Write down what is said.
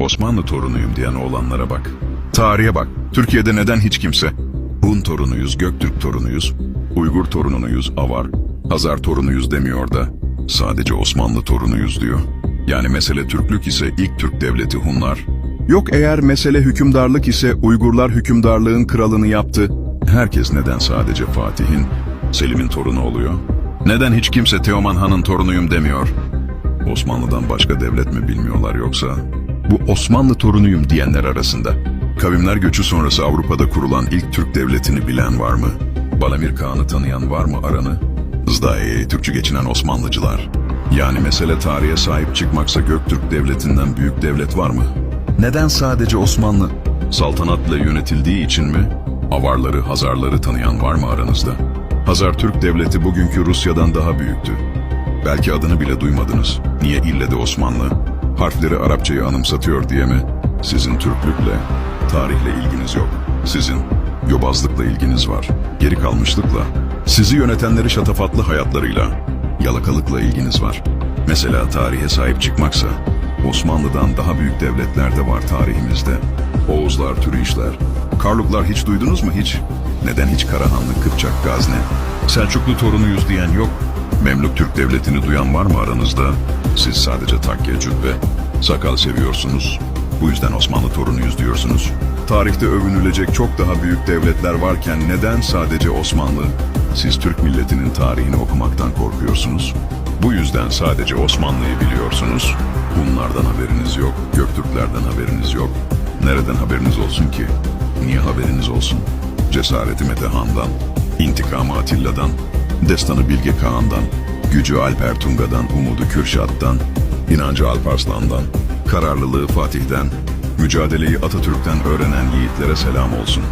Osmanlı torunuyum diyen oğlanlara bak. Tarihe bak. Türkiye'de neden hiç kimse? Hun torunuyuz, Göktürk torunuyuz, Uygur torunuyuz, Avar, Hazar torunuyuz demiyor da sadece Osmanlı torunuyuz diyor. Yani mesele Türklük ise ilk Türk devleti Hunlar. Yok eğer mesele hükümdarlık ise Uygurlar hükümdarlığın kralını yaptı. Herkes neden sadece Fatih'in, Selim'in torunu oluyor? Neden hiç kimse Teoman Han'ın torunuyum demiyor? Osmanlı'dan başka devlet mi bilmiyorlar yoksa? Bu Osmanlı torunuyum diyenler arasında. Kavimler göçü sonrası Avrupa'da kurulan ilk Türk devletini bilen var mı? Balamir Kağan'ı tanıyan var mı aranı? Zdaye'ye Türkçe geçinen Osmanlıcılar. Yani mesele tarihe sahip çıkmaksa Göktürk devletinden büyük devlet var mı? Neden sadece Osmanlı? Saltanatla yönetildiği için mi? Avarları, Hazarları tanıyan var mı aranızda? Hazar Türk devleti bugünkü Rusya'dan daha büyüktü. Belki adını bile duymadınız. Niye ille de Osmanlı? Harfleri Arapçayı anımsatıyor diye mi? Sizin Türklükle, tarihle ilginiz yok. Sizin yobazlıkla ilginiz var. Geri kalmışlıkla, sizi yönetenleri şatafatlı hayatlarıyla, yalakalıkla ilginiz var. Mesela tarihe sahip çıkmaksa, Osmanlı'dan daha büyük devletler de var tarihimizde. Oğuzlar, Türişler. Karluklar hiç duydunuz mu hiç? Neden hiç Karahanlı, Kıpçak, Gazne? Selçuklu torunuyuz diyen yok. Memlük Türk Devleti'ni duyan var mı aranızda? Siz sadece takke, cübbe, sakal seviyorsunuz. Bu yüzden Osmanlı torunuyuz diyorsunuz. Tarihte övünülecek çok daha büyük devletler varken neden sadece Osmanlı? Siz Türk milletinin tarihini okumaktan korkuyorsunuz. Bu yüzden sadece Osmanlı'yı biliyorsunuz. Bunlardan haberiniz yok, Göktürklerden haberiniz yok. Nereden haberiniz olsun ki? Niye haberiniz olsun? Cesareti Metehan'dan, intikamı Atilla'dan, destanı Bilge Kağan'dan, gücü Alper Tunga'dan, umudu Kürşat'tan, inancı Alparslan'dan, kararlılığı Fatih'ten, mücadeleyi Atatürk'ten öğrenen yiğitlere selam olsun.